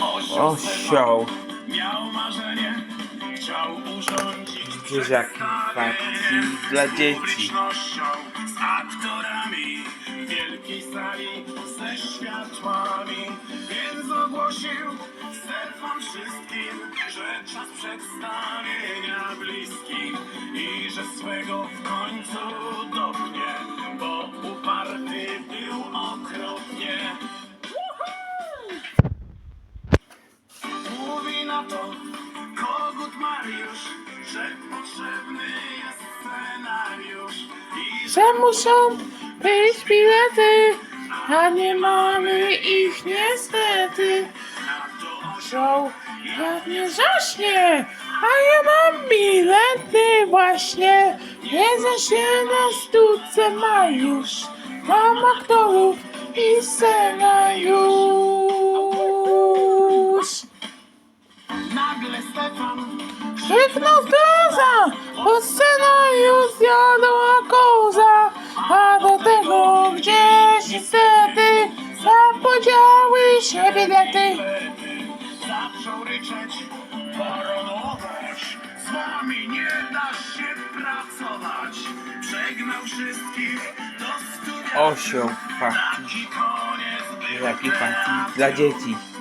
Osioł. Miał marzenie, chciał urządzić Zwierzaki fakcji dla dzieci. z aktorami w wielkiej sali ze światłami. Więc ogłosił Stefan wszystkim, że czas przedstawienia bliski i że swego w końcu na to kogut Mariusz, że potrzebny jest scenariusz i że muszą być bilety, a nie mamy ich niestety. na to Show jak nie zaśnie, a ja mam bilety właśnie. Jedzę się na sztuce ma już, mam aktorów i scenariusz. Krzyknął zgroza, bo scena już zjadła koza, a do tego gdzieś niestety zapodziały się bilety. lety zaczął ryczeć, baronować. Z wami nie da się pracować. Przegnał wszystkich do studia. Osioł, był jaki fakty dla dzieci.